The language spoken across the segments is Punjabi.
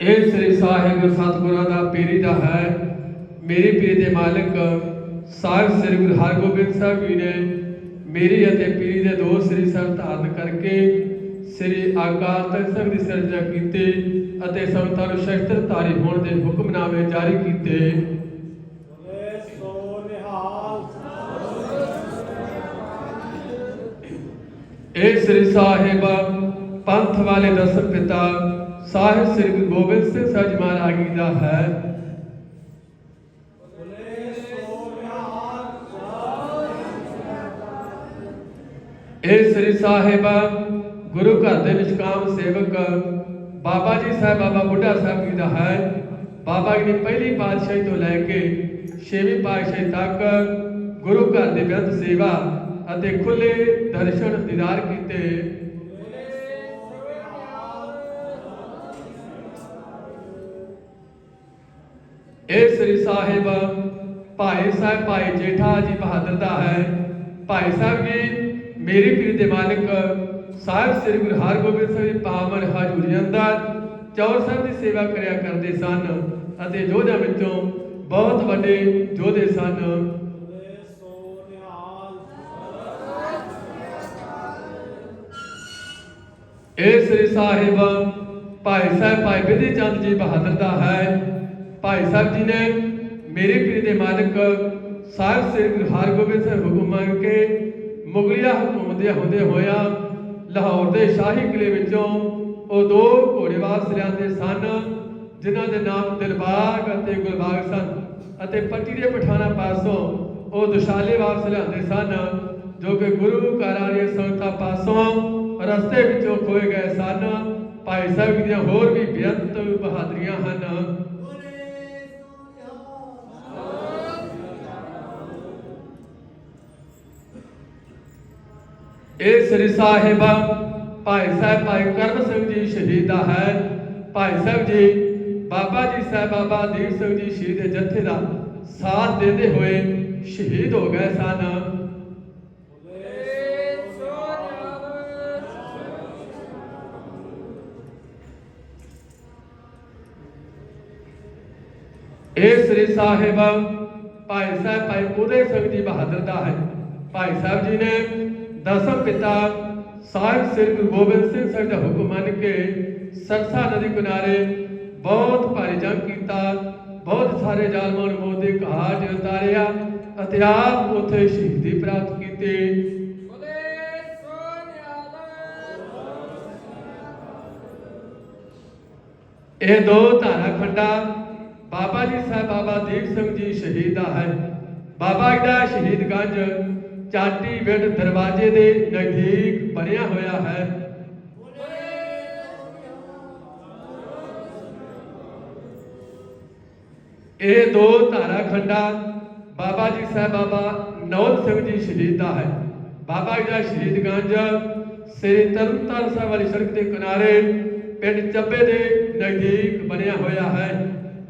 ਇਹ ਸ੍ਰੀ ਸਾਹਿਬ ਸਤਿਗੁਰਾਂ ਦਾ ਪੀਰੀ ਦਾ ਹੈ। ਮੇਰੀ ਪੀਰੀ ਦੇ ਮਾਲਕ ਸਾਹਿਬ ਸ੍ਰੀ ਗੁਰੂ ਹਰਗੋਬਿੰਦ ਸਾਹਿਬ ਜੀ ਨੇ ਮੇਰੀ ਅਤੇ ਪੀਰੀ ਦੇ ਦੋ ਸ੍ਰੀ ਸਰ ਧਾਰਨ ਕਰਕੇ ਸ੍ਰੀ ਆਕਾਰ ਤਖਤ ਸਾਹਿਬ ਦੀ ਸਿਰਜਣਾ ਕੀਤੀ ਅਤੇ ਸੰਗਤਾਂ ਨੂੰ ਸ਼ਸਤਰ ਧਾਰੀ ਹੋਣ ਦੇ ਹੁਕਮਨਾਮੇ ਜਾਰੀ ਕੀਤੇ। ਇਹ ਸ੍ਰੀ ਸਾਹਿਬ ਪੰਥ ਵਾਲੇ ਦਸ ਪਿਤਾ ਸਾਹਿਬ ਸ੍ਰੀ ਗੁਰੂ ਗੋਬਿੰਦ ਸਿੰਘ ਸਾਹਿਬ ਜੀ ਮਹਾਰਾਜ ਜੀ ਦਾ ਹੈ। ਇਹ ਸ੍ਰੀ ਸਾਹਿਬ ਗੁਰੂ ਘਰ ਦੇ ਨਿਸ਼ਕਾਮ ਸੇਵਕ ਬਾਬਾ ਜੀ ਸਾਹਿਬ, ਬਾਬਾ ਬੁੱਢਾ ਸਾਹਿਬ ਜੀ ਦਾ ਹੈ। ਬਾਬਾ ਜੀ ਨੇ ਪਹਿਲੀ ਪਾਤਸ਼ਾਹੀ ਤੋਂ ਲੈ ਕੇ ਛੇਵੀਂ ਪਾਤਸ਼ਾਹੀ ਤੱਕ ਗੁਰੂ ਘਰ ਦੇ ਬੇਅੰਤ ਸੇਵਾ ਅਤੇ ਖੁੱਲੇ ਦਰਸ਼ਨ ਦੀਦਾਰ ਕੀਤੇ। ਇਹ ਸ੍ਰੀ ਸਾਹਿਬ ਭਾਈ ਸਾਹਿਬ, ਭਾਈ ਜੇਠਾ ਜੀ ਬਹਾਦਰ ਦਾ ਹੈ। ਭਾਈ ਸਾਹਿਬ ਜੀ, ਮੇਰੀ ਪੀਰ ਦੇ ਮਾਲਕ ਸਾਹਿਬ ਸ੍ਰੀ ਗੁਰੂ ਹਰਗੋਬਿੰਦ ਸਾਹਿਬ ਜੀ, ਪਾਵਨ ਹਜ਼ੂਰੀ ਅੰਦਰ ਚੌਰ ਸਾਹਿਬ ਦੀ ਸੇਵਾ ਕਰਿਆ ਕਰਦੇ ਸਨ ਅਤੇ ਯੋਧਿਆਂ ਵਿੱਚੋਂ ਬਹੁਤ ਵੱਡੇ ਯੋਧੇ ਸਨ। ਇਹ ਸ੍ਰੀ ਸਾਹਿਬ ਭਾਈ ਸਾਹਿਬ, ਭਾਈ ਬਿਧੀ ਚੰਦ ਜੀ ਬਹਾਦਰ ਦਾ ਹੈ। ਭਾਈ ਸਾਹਿਬ ਜੀ ਨੇ ਮੇਰੇ ਪੀਰ ਦੇ ਮਾਲਕ ਸਾਹਿਬ ਸ੍ਰੀ ਗੁਰੂ ਹਰਗੋਬਿੰਦ ਸਾਹਿਬ ਹੁਕਮ ਮੰਗ ਕੇ ਮੁਗਲਿਆ ਹਕੂਮਤ ਦੇ ਹੁੰਦੇ ਹੋਇਆ ਲਾਹੌਰ ਦੇ ਸ਼ਾਹੀ ਕਿਲੇ ਵਿੱਚੋਂ ਉਹ ਦੋ ਘੋੜੇ ਵਾਪਸ ਲਿਆਂਦੇ ਸਨ, ਜਿਨ੍ਹਾਂ ਦੇ ਨਾਮ ਦਿਲਬਾਗ ਅਤੇ ਗੁਲਬਾਗ ਸਨ ਅਤੇ ਪੱਟੀ ਦੇ ਪਠਾਣਾ ਪਾਸੋਂ ਉਹ ਦੁਸ਼ਾਲੇ ਵਾਪਸ ਲਿਆਂਦੇ ਸਨ, ਜੋ ਕਿ ਗੁਰੂ ਘਰ ਵਾਲੀਆਂ ਸੰਗਤਾਂ ਪਾਸੋਂ ਰਸਤੇ ਵਿੱਚੋਂ ਖੋਏ ਗਏ ਸਨ। ਭਾਈ ਸਾਹਿਬ ਦੀਆਂ ਹੋਰ ਵੀ ਬੇਅੰਤ ਬਹਾਦਰੀਆਂ ਹਨ। ਇਹ ਸ੍ਰੀ ਸਾਹਿਬ ਭਾਈ ਸਾਹਿਬ ਭਾਈ ਕਰਮ ਸਿੰਘ ਜੀ ਸ਼ਹੀਦ ਦਾ ਹੈ ਭਾਈ ਸਾਹਿਬ ਜੀ ਬਾਬਾ ਜੀ ਸਾਹਿਬ ਬਾਬਾ ਦੀਪ ਸਿੰਘ ਜੀ ਸ਼ਹੀਦ ਦੇ ਜਥੇ ਦਾ ਸਾਥ ਦਿੰਦੇ ਹੋਏ ਸ਼ਹੀਦ ਹੋ ਗਏ ਸਨ ਬੋਲੇ ਸੋ ਇਹ ਸ੍ਰੀ ਸਾਹਿਬ ਭਾਈ ਸਾਹਿਬ ਭਾਈ ਉਦੇ ਸਿੰਘ ਜੀ ਬਹਾਦਰ ਦਾ ਹੈ ਭਾਈ ਸਾਹਿਬ ਜੀ ਨੇ ਦਸਮ ਪਿਤਾ ਸਾਹਿਬ ਸ੍ਰੀ ਗੁਰੂ ਗੋਬਿੰਦ ਸਿੰਘ ਸਾਹਿਬ ਦਾ ਹੁਕਮ ਮੰਨ ਕੇ ਸਰਸਾ ਨਦੀ ਕਿਨਾਰੇ ਬਹੁਤ ਭਾਰੀ ਜੰਗ ਕੀਤਾ, ਬਹੁਤ ਸਾਰੇ ਜ਼ਾਲਮਾਂ ਨੂੰ ਮੌਤ ਦੇ ਘਾਟ ਉਤਾਰਿਆ ਅਤੇ ਆਪ ਉੱਥੇ ਸ਼ਹੀਦੀ ਪ੍ਰਾਪਤ ਕੀਤੀ। ਇਹ ਦੋ ਧਾਰਾ ਖੰਡਾ ਬਾਬਾ ਜੀ ਸਾਹਿਬ ਬਾਬਾ ਦੀਪ ਸਿੰਘ ਜੀ ਸ਼ਹੀਦ ਦਾ ਹੈ। ਬਾਬਾ ਜੀ ਦਾ ਸ਼ਹੀਦ ਗੰਜ ਚਾਟੀ ਵਿੰਡ ਦਰਵਾਜ਼ੇ ਦੇ ਨਜ਼ਦੀਕ ਬਣਿਆ ਹੋਇਆ ਹੈ। ਇਹ ਦੋ ਧਾਰਾ ਖੰਡਾ ਬਾਬਾ ਜੀ ਸਾਹਿਬ ਬਾਬਾ ਨੌਲ ਸਿੰਘ ਜੀ ਸ਼ਹੀਦ ਦਾ ਹੈ। ਬਾਬਾ ਜੀ ਦਾ ਸ਼ਹੀਦਗੰਜ ਸ੍ਰੀ ਤਰਨਤਾਰਨ ਸਾਹਿਬ ਵਾਲੀ ਸੜਕ ਦੇ ਕਿਨਾਰੇ ਪਿੰਡ ਚੱਬੇ ਦੇ ਨਜ਼ਦੀਕ ਬਣਿਆ ਹੋਇਆ ਹੈ।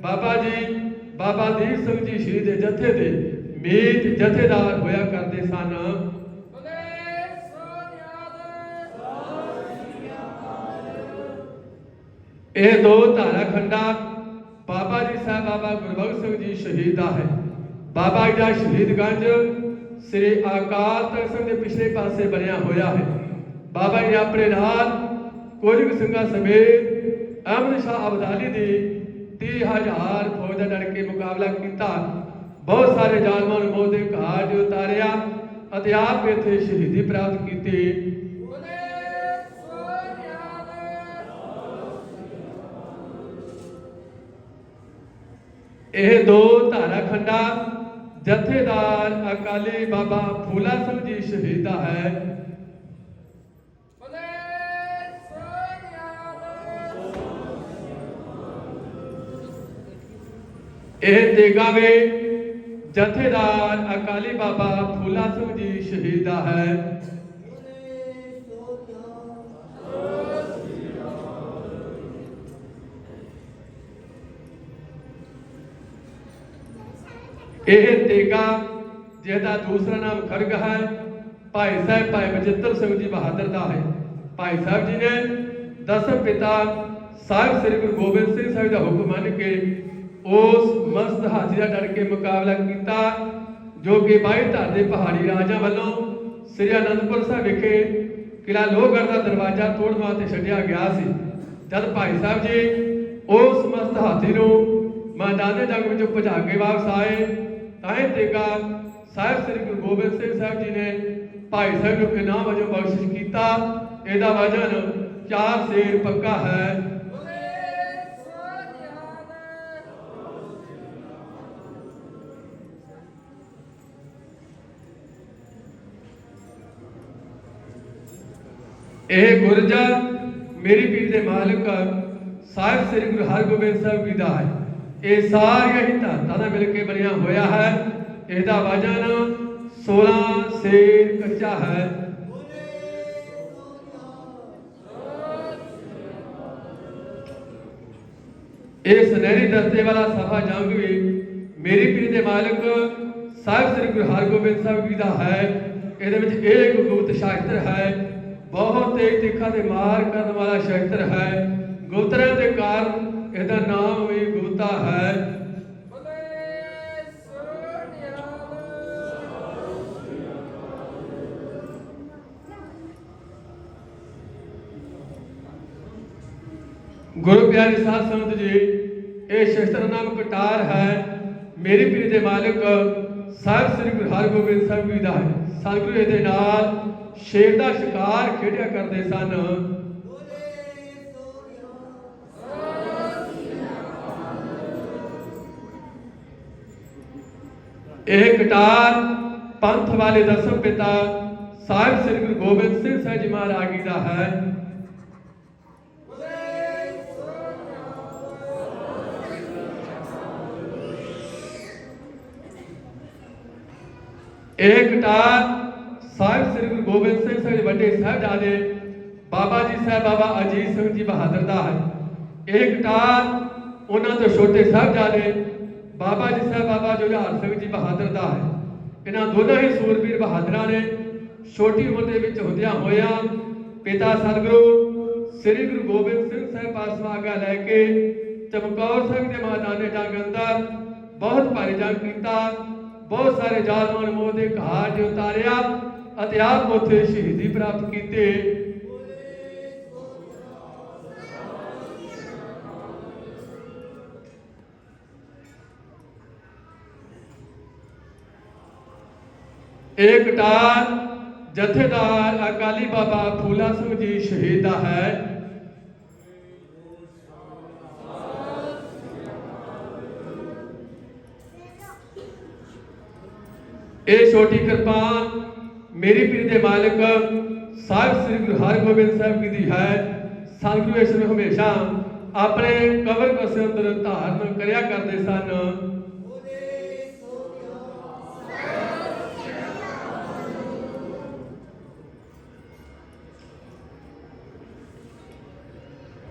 ਬਾਬਾ ਜੀ, ਬਾਬਾ ਦੀਪ ਸਿੰਘ ਜੀ ਸ਼ਹੀਦ ਦੇ ਜਥੇ ਦੇ ਮੀਤ ਜਥੇਦਾਰ ਹੋਇਆ ਕਰਦੇ ਸਨ। ਇਹ ਦੋ ਧਾਰਾ ਖੰਡਾ ਬਾਬਾ ਜੀ ਸਾਹਿਬ, ਬਾਬਾ ਗੁਰਬਖਸ਼ ਸਿੰਘ ਜੀ ਸ਼ਹੀਦ ਦਾ ਹੈ। ਬਾਬਾ ਜੀ ਦਾ ਸ਼ਹੀਦਗੰਜ ਸ੍ਰੀ ਅਕਾਲ ਤਖਤ ਸਾਹਿਬ ਦੇ ਪਿਛਲੇ ਪਾਸੇ ਬਣਿਆ ਹੋਇਆ ਹੈ। ਬਾਬਾ ਜੀ ਨੇ ਆਪਣੇ ਨਾਲ ਕੁਝ ਕੁ ਸਿੰਘਾਂ ਸਮੇਤ ਅਹਿਮਦ ਸ਼ਾਹ ਅਬਦਾਲੀ ਦੀ 30000 ਫੌਜ ਦਾ ਲੜ ਕੇ ਮੁਕਾਬਲਾ ਕੀਤਾ। ਬਹੁਤ ਸਾਰੇ ਜ਼ਾਲਮਾਂ ਨੂੰ ਮੌਤ ਦੇ ਘਾਟ ਉਤਾਰਿਆ ਅਤੇ ਆਪ ਇੱਥੇ ਸ਼ਹੀਦੀ ਪ੍ਰਾਪਤ ਕੀਤੀ। ਇਹ ਦੋ ਧਾਰਾ ਖੰਡਾ ਜਥੇਦਾਰ ਅਕਾਲੀ ਬਾਬਾ ਫੂਲਾ ਸਿੰਘ ਜੀ ਸ਼ਹੀਦ ਹੈ। ਇਹ ਤੇਗਾਵੇ ਜਥੇਦਾਰ ਅਕਾਲੀ ਬਾਬਾ ਫੂਲਾ ਸਿੰਘ ਜੀ ਸ਼ਹੀਦ ਹੈ। ਇਹ ਤੇਗਾ, ਜਿਹਦਾ ਦੂਸਰਾ ਨਾਮ ਖਰਗ ਹੈ, ਭਾਈ ਸਾਹਿਬ ਭਾਈ ਬਚਿੱਤਰ ਸਿੰਘ ਜੀ ਬਹਾਦਰ ਦਾ ਹੈ। ਭਾਈ ਸਾਹਿਬ ਜੀ ਨੇ ਦਸਮ ਪਿਤਾ ਸਾਹਿਬ ਸ੍ਰੀ ਗੁਰੂ ਗੋਬਿੰਦ ਸਿੰਘ ਸਾਹਿਬ ਦਾ ਹੁਕਮ ਮੰਨ ਕੇ ਉਸ ਮਸਤ ਹਾਥੀ ਦਾ ਡਰ ਕੇ ਮੁਕਾਬਲਾ ਕੀਤਾ, ਜੋ ਕਿ ਬਾਈ ਧਰ ਦੇ ਪਹਾੜੀ ਰਾਜਾ ਵੱਲੋਂ ਸ੍ਰੀ ਅਨੰਦਪੁਰ ਸਾਹਿਬ ਵਿਖੇ ਕਿਲਾ ਲੋਹਗੜ੍ਹ ਦਾ ਦਰਵਾਜ਼ਾ ਤੋੜਨ ਵਾਸਤੇ ਛੱਡਿਆ ਗਿਆ ਸੀ। ਜਦ ਭਾਈ ਸਾਹਿਬ ਜੀ ਉਸ ਮਸਤ ਹਾਥੀ ਨੂੰ ਮੈਦਾਨ ਦੇ ਜੰਗ ਵਿੱਚੋਂ ਭਜਾ ਕੇ ਵਾਪਸ ਆਏ, ਤਾਂ ਇਹ ਤੇਗਾ ਸਾਹਿਬ ਸ੍ਰੀ ਗੁਰੂ ਗੋਬਿੰਦ ਸਿੰਘ ਸਾਹਿਬ ਜੀ ਨੇ ਭਾਈ ਸਾਹਿਬ ਨੂੰ ਇਨਾਮ ਵਜੋਂ ਬਖਸ਼ਿਸ਼ ਕੀਤਾ। ਇਹਦਾ ਵਜਨ ਚਾਰ ਸੇਰ ਪੱਕਾ ਹੈ। ਇਹ ਗੁਰਜਾ ਮੇਰੀ ਪੀਰ ਦੇ ਮਾਲਕ, ਸਾਹਿਬ ਸ੍ਰੀ ਗੁਰੂ ਹਰਗੋਬਿੰਦ ਸਾਹਿਬ ਜੀ ਦਾ ਹੈ। ਇਹ ਸਾਰੀਆਂ ਹੀ ਧਾਤਾਂ ਦਾ ਮਿਲ ਕੇ ਬਣਿਆ ਹੋਇਆ ਹੈ। ਇਹਦਾ ਵਜਨ 16 ਸੇਰ ਕੱਚਾ ਹੈ। ਇਹ ਸੁਨਹਿਰੀ ਦਸਤੇ ਵਾਲਾ ਸਫਾ ਜੰਗ ਵੀ ਮੇਰੀ ਪੀਰ ਦੇ ਮਾਲਕ, ਸਾਹਿਬ ਸ੍ਰੀ ਗੁਰੂ ਹਰਗੋਬਿੰਦ ਸਾਹਿਬ ਜੀ ਦਾ ਹੈ। ਇਹਦੇ ਵਿੱਚ ਇਹ ਇੱਕ ਗੁਪਤ ਸ਼ਾਸਤਰ ਹੈ। ਬਹੁਤ ਤੇਜ਼ ਤਿੱਖਾ ਤੇ ਮਾਰ ਕਰਨ ਵਾਲਾ ਸ਼ਸਤਰ ਹੈ। ਗੁਪਤਰਾਂ ਦੇ ਕਾਰਨ ਇਹਦਾ ਨਾਮ ਵੀ ਗੁਪਤਾ ਹੈ। ਗੁਰੂ ਪਿਆਰੇ ਸਾਧ ਸੰਗਤ ਜੀ, ਇਹ ਸ਼ਸਤਰ ਨਾਮ ਕਟਾਰ ਹੈ। ਮੇਰੀ ਪੀਰ ਦੇ ਮਾਲਕ ਸਾਹਿਬ ਸ੍ਰੀ ਗੁਰੂ ਹਰਗੋਬਿੰਦ ਸਾਹਿਬ ਜੀ ਦਾ ਹੈ। ਸਤਿਗੁਰੂ ਇਹਦੇ ਨਾਲ ਸ਼ੇਰ ਦਾ ਸ਼ਿਕਾਰ ਖੇਡਿਆ ਕਰਦੇ ਸਨ। ਇਹ ਕਟਾਰ ਪੰਥ ਵਾਲੇ ਦਸਮ ਪਿਤਾ ਸਾਹਿਬ ਸ੍ਰੀ ਗੁਰੂ ਗੋਬਿੰਦ ਸਿੰਘ ਸਾਹਿਬ ਜੀ ਮਹਾਰਾਜ ਜੀ ਦਾ ਹੈ। ਇਹ ਕਟਾਰ ਸਾਹਿਬ ਸ੍ਰੀ ਗੁਰੂ ਗੋਬਿੰਦ ਸਿੰਘ ਸਾਹਿਬ ਵੱਡੇ ਸਾਹਿਬਜ਼ਾਦੇ, ਬਾਬਾ ਜੀ ਸਾਹਿਬ ਬਾਬਾ ਅਜੀਤ ਸਿੰਘ ਜੀ ਬਹਾਦਰ ਦਾ ਹੈ। ਇਹ ਕਟਾਰ ਉਹਨਾਂ ਤੋਂ ਛੋਟੇ ਸਾਹਿਬਜ਼ਾਦੇ, ਬਾਬਾ ਜੀ ਸਾਹਿਬ ਬਾਬਾ ਜੁਝਾਰ ਸਿੰਘ ਜੀ ਬਹਾਦਰ ਦਾ ਹੈ। ਇਹਨਾਂ ਦੋਨਾਂ ਹੀ ਸੂਰਬੀਰ ਬਹਾਦਰਾਂ ਨੇ ਛੋਟੀ ਉਮਰ ਦੇ ਵਿੱਚ ਹੁੰਦਿਆਂ ਹੋਇਆ ਪਿਤਾ ਸਤਿਗੁਰੂ ਸ੍ਰੀ ਗੁਰੂ ਗੋਬਿੰਦ ਸਿੰਘ ਸਾਹਿਬ ਪਾਸ ਲੈ ਕੇ ਚਮਕੌਰ ਸਿੰਘ ਦੇ ਮੈਦਾਨੇ ਜੰਗ ਅੰਦਰ ਬਹੁਤ ਭਾਰੀ ਜੰਗ ਕੀਤਾ, ਬਹੁਤ ਸਾਰੇ ਜ਼ਾਲਮਾਂ ਨੂੰ ਮੋਹ ਦੇ ਘਾਟ ਉਤਾਰਿਆ। ਅਤੇ ਆਪ ਉੱਥੇ ਸ਼ਹੀਦੀ ਪ੍ਰਾਪਤ ਕੀਤੇ। ਇਹ ਕਟਾਰ ਜਥੇਦਾਰ ਅਕਾਲੀ ਬਾਬਾ ਫੂਲਾ ਸਿੰਘ ਜੀ ਸ਼ਹੀਦ ਦਾ ਹੈ। ਇਹ ਛੋਟੀ ਕਿਰਪਾਨ ਮੇਰੀ ਪੀਰ ਦੇ ਮਾਲਕ ਸਾਹਿਬ ਸ੍ਰੀ ਗੁਰੂ ਹਰਗੋਬਿੰਦ ਸਾਹਿਬ ਜੀ ਦੀ ਹੈ ਸਤਿਗੁਰੂ ਇਸ ਨੂੰ ਹਮੇਸ਼ਾ ਆਪਣੇ ਕਬਰ ਕਸੇ ਅੰਦਰ ਧਾਰਨ ਕਰਿਆ ਕਰਦੇ ਸਨ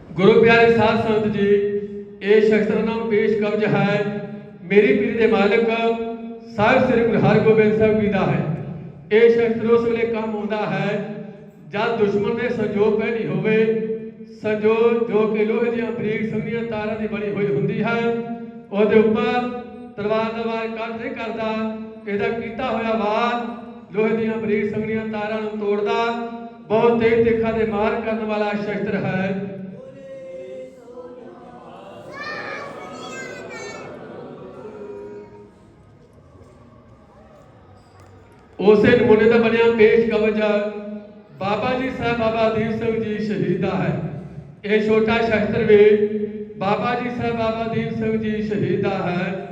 ਗੁਰੂ ਪਿਆਰੇ ਸਾਧ ਸੰਗਤ ਜੀ ਇਹ ਸ਼ਸਤਰ ਨਾਮ ਪੇਸ਼ ਕਬਜ ਹੈ ਮੇਰੀ ਪੀਰ ਦੇ ਮਾਲਕ ਸਾਹਿਬ ਸ੍ਰੀ ਗੁਰੂ ਹਰਗੋਬਿੰਦ ਸਾਹਿਬ ਜੀ ਦਾ ਹੈ ਇਹ ਸ਼ਸਤਰ ਉਸ ਵੇਲੇ ਕੰਮ ਆਉਂਦਾ ਹੈ, ਜਦ ਦੁਸ਼ਮਣ ਦੇ ਸੰਜੋਗ ਪਹਿਲੀ ਹੋਵੇ। ਸੰਜੋਗ ਜੋ ਕਿ ਲੋਹੇ ਦੀਆਂ ਬਰੀਕ ਸੰਗੀਆਂ ਤਾਰਾਂ ਦੀ ਬਣੀ ਹੋਈ ਹੁੰਦੀ ਹੈ, ਉਹਦੇ ਉੱਪਰ ਤਲਵਾਰ ਦਾ ਵਾਰ ਕੱਢ ਨਹੀਂ ਕਰਦਾ। ਇਹਦਾ ਕੀਤਾ ਹੋਇਆ ਵਾਰ ਲੋਹੇ ਦੀਆਂ ਬਰੀਕ ਸੰਗੀਆਂ ਤਾਰਾਂ ਨੂੰ ਤੋੜਦਾ। ਬਹੁਤ ਤੇਜ਼ ਤਿੱਖਾ ਦੇ ਮਾਰ ਕਰਨ ਵਾਲਾ ਸ਼ਸਤਰ ਹੈ। ਉਸੇ ਨਮੂਨੇ ਦਾ ਬਣਿਆ ਪੇਸ਼ ਕਵਚ। ਬਾਬਾ ਜੀ ਸਾਹਿਬ, ਬਾਬਾ ਦੀਪ ਸਿੰਘ ਜੀ ਸ਼ਹੀਦ ਹੈ। ਇਹ ਛੋਟਾ ਸ਼ਸਤਰ ਵੀ ਬਾਬਾ ਜੀ ਸਾਹਿਬ, ਬਾਬਾ ਦੀਪ ਸਿੰਘ ਜੀ ਸ਼ਹੀਦ ਹੈ।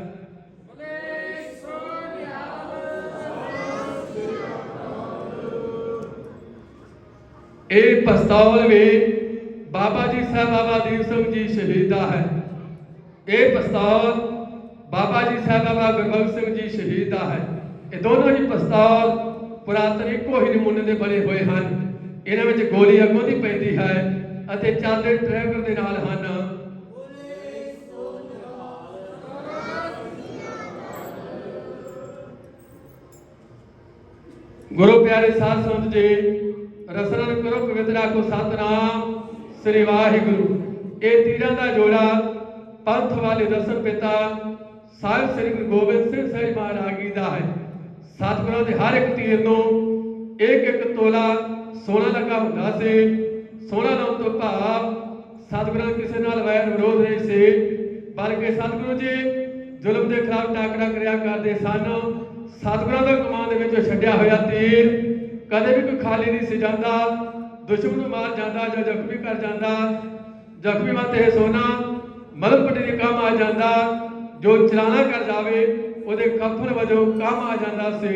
ਇਹ ਪਸਤੌਲ ਵੀ ਬਾਬਾ ਜੀ ਸਾਹਿਬ, ਬਾਬਾ ਦੀਪ ਸਿੰਘ ਜੀ ਸ਼ਹੀਦ ਹੈ। ਇਹ ਪਸਤੌਲ ਬਾਬਾ ਜੀ ਸਾਹਿਬ, ਬਾਬਾ ਗੁਰਬਖਸ਼ ਸਿੰਘ ਜੀ ਸ਼ਹੀਦ ਹੈ। ਇਹ ਦੋਨੋਂ ਹੀ ਪਸਤੌਲ ਪੁਰਾਤਨ ਇੱਕੋ ਹੀ ਨਮੂਨੇ ਦੇ ਬਣੇ ਹੋਏ ਹਨ। ਇਹਨਾਂ ਵਿੱਚ ਗੋਲੀ ਅੱਗੋਂ ਦੀ ਪੈਂਦੀ ਹੈ ਅਤੇ ਚੱਲਦੇ ਟਰੈਕਟਰ ਦੇ ਨਾਲ ਹਨ। ਗੁਰੂ ਪਿਆਰੇ ਸਾਧ ਸੰਗਤ ਜੀ, ਰਸਨਾ ਕਰੋ ਪਵਿੱਤਰਾ ਕੋ ਸਤਨਾਮ ਸ੍ਰੀ ਵਾਹਿਗੁਰੂ। ਇਹ ਤੀਰਾਂ ਦਾ ਜੋੜਾ ਪੰਥ ਵਾਲੇ ਦਸਮ ਪਿਤਾ ਸਾਹਿਬ ਸ੍ਰੀ ਗੁਰੂ ਗੋਬਿੰਦ ਸਿੰਘ ਸਾਹਿਬ ਮਹਾਰਾਜ ਜੀ ਦਾ ਹੈ। ਸਤਿਗੁਰਾਂ ਦੇ ਹਰ ਇੱਕ ਤੀਰ ਨੂੰ ਇੱਕ ਇੱਕ ਤੋਲਾ ਸੋਨਾ ਲੱਗਾ ਹੁੰਦਾ ਸੀ। ਸੋਨਾ ਲਾਉਣ ਤੋਂ ਭਾਵ ਸਤਿਗੁਰਾਂ ਕਿਸੇ ਨਾਲ ਵੈਰ ਵਿਰੋਧ ਨਹੀਂ ਸੀ। ਬਲਕਿ ਸਤਿਗੁਰੂ ਜੀ ਜ਼ੁਲਮ ਦੇ ਖਿਲਾਫ ਟਾਕਰਾ ਕਰਿਆ ਕਰਦੇ ਸਨ। ਸਤਿਗੁਰਾਂ ਦਾ ਕਮਾਨ ਦੇ ਵਿੱਚੋਂ ਛੱਡਿਆ ਹੋਇਆ ਤੀਰ ਕਦੇ ਵੀ ਕੋਈ ਖਾਲੀ ਨਹੀਂ ਸੀ ਜਾਂਦਾ। ਦੁਸ਼ਮਣ ਨੂੰ ਮਾਰ ਜਾਂਦਾ ਜਾਂ ਜ਼ਖਮੀ ਕਰ ਜਾਂਦਾ। ਜ਼ਖਮੀ ਮਤ ਇਹ ਸੋਨਾ ਮਲਮ ਪੱਟੀ ਦੇ ਕੰਮ ਆ ਜਾਂਦਾ। ਜੋ ਚਲਾਣਾ ਕਰ ਜਾਵੇ, ਉਹਦੇ ਕਫਨ ਵਜੋਂ ਕੰਮ ਆ ਜਾਂਦਾ ਸੀ।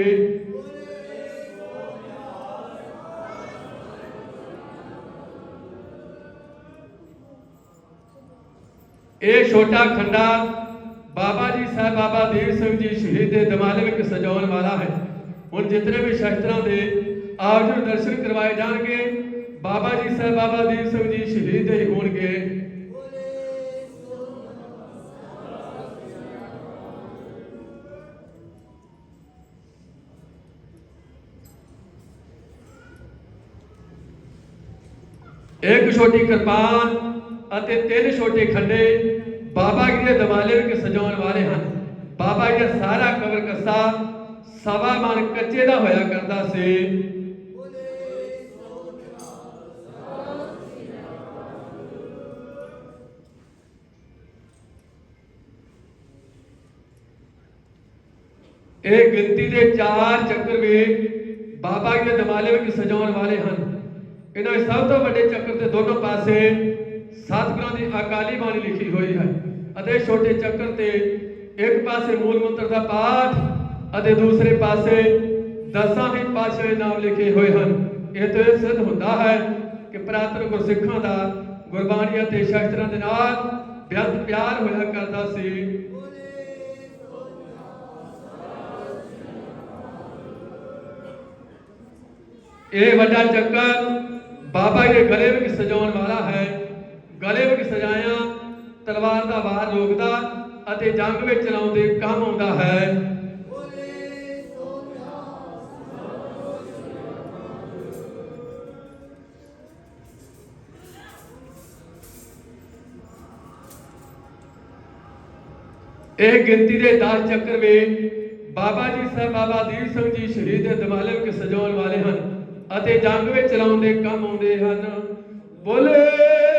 ਇਹ ਛੋਟਾ ਖੰਡਾ ਬਾਬਾ ਜੀ ਸਾਹਿਬ, ਬਾਬਾ ਦੀਪ ਸਿੰਘ ਜੀ ਸ਼ਹੀਦ ਦੇ ਦਿਮਾਲੇ ਵਿੱਚ ਸਜਾਉਣ ਵਾਲਾ ਹੈ। ਹੁਣ ਜਿਤਨੇ ਵੀ ਸ਼ਸਤਰਾਂ ਦੇ ਆਪ ਜੀ ਦਰਸ਼ਨ ਕਰਵਾਏ ਜਾਣਗੇ, ਬਾਬਾ ਜੀ ਸਾਹਿਬ, ਬਾਬਾ ਦੀਪ ਸਿੰਘ ਜੀ ਸ਼ਹੀਦ ਦੇ ਹੋਣਗੇ। ਇੱਕ ਛੋਟੀ ਕਿਰਪਾਨ ਅਤੇ ਤਿੰਨ ਛੋਟੇ ਖੰਡੇ ਬਾਬਾ ਜੀ ਦੇ ਦਿਵਾਲੇ ਵਿੱਚ ਸਜਾਉਣ ਵਾਲੇ ਹਨ। ਬਾਬਾ ਜੀ ਦਾ ਸਾਰਾ ਕਬਰ ਕੱਸਾ ਸਵਾ ਮਣ ਕੱਚੇ ਦਾ ਹੋਇਆ ਕਰਦਾ ਸੀ। ਇਹ ਗਿਣਤੀ ਦੇ ਚਾਰ ਚੱਕਰ ਵੀ ਬਾਬਾ ਜੀ ਦੇ ਦਿਵਾਲੇ ਵਿੱਚ ਸਜਾਉਣ ਵਾਲੇ ਹਨ। ਇਹਨਾਂ ਵਿੱਚ ਸਭ ਤੋਂ ਵੱਡੇ ਚੱਕਰ ਦੇ ਦੋਨੋਂ ਪਾਸੇ ਸਤਿਗੁਰਾਂ ਦੀ ਅਕਾਲੀ ਬਾਣੀ ਲਿਖੀ ਹੋਈ ਹੈ ਅਤੇ ਛੋਟੇ ਚੱਕਰ ਤੇ ਇੱਕ ਪਾਸੇ ਮੂਲ ਮੰਤਰ ਦਾ ਪਾਠ ਅਤੇ ਦੂਸਰੇ ਪਾਸੇ ਦਸਾਂ ਹੀ ਪਾਤਸ਼ਾਹ ਨਾਮ ਲਿਖੇ ਹੋਏ ਹਨ। ਇਹ ਤੋਂ ਇਹ ਸਿੱਧ ਹੁੰਦਾ ਹੈ ਕਿ ਪ੍ਰਾਤਨ ਗੁਰਸਿੱਖਾਂ ਦਾ ਗੁਰਬਾਣੀ ਅਤੇ ਸ਼ਾਸਤਰਾਂ ਦੇ ਨਾਲ ਬੇਅੰਤ ਪਿਆਰ ਹੋਇਆ ਕਰਦਾ ਸੀ। ਇਹ ਵੱਡਾ ਚੱਕਰ ਬਾਬਾ ਜੀ ਗਲੇ ਵਿੱਚ ਸਜਾਉਣ ਵਾਲਾ ਹੈ, ਗਲੇ ਵਿੱਚ ਸਜਾਇਆ, ਤਲਵਾਰ ਦਾ ਵਾਰ ਰੋਕਦਾ ਅਤੇ ਜੰਗ ਵਿੱਚ ਚਲਾਉਂਦੇ ਕੰਮ ਆਉਂਦਾ ਹੈ। ਇਹ ਗਿਣਤੀ ਦੇ 10 ਚੱਕਰ ਵੇ ਬਾਬਾ ਜੀ ਸਾਹਿਬ, ਬਾਬਾ ਦੀਪ ਸਿੰਘ ਜੀ ਸ਼ਹੀਦ ਦੇ ਦਿਵਾਲੇ ਵਿੱਚ ਸਜਾਉਣ ਵਾਲੇ ਹਨ। ਅਤੇ ਜੰਗ ਵਿੱਚ ਲਾਉਂਦੇ ਕੰਮ ਆਉਂਦੇ ਹਨ। ਬੋਲੇ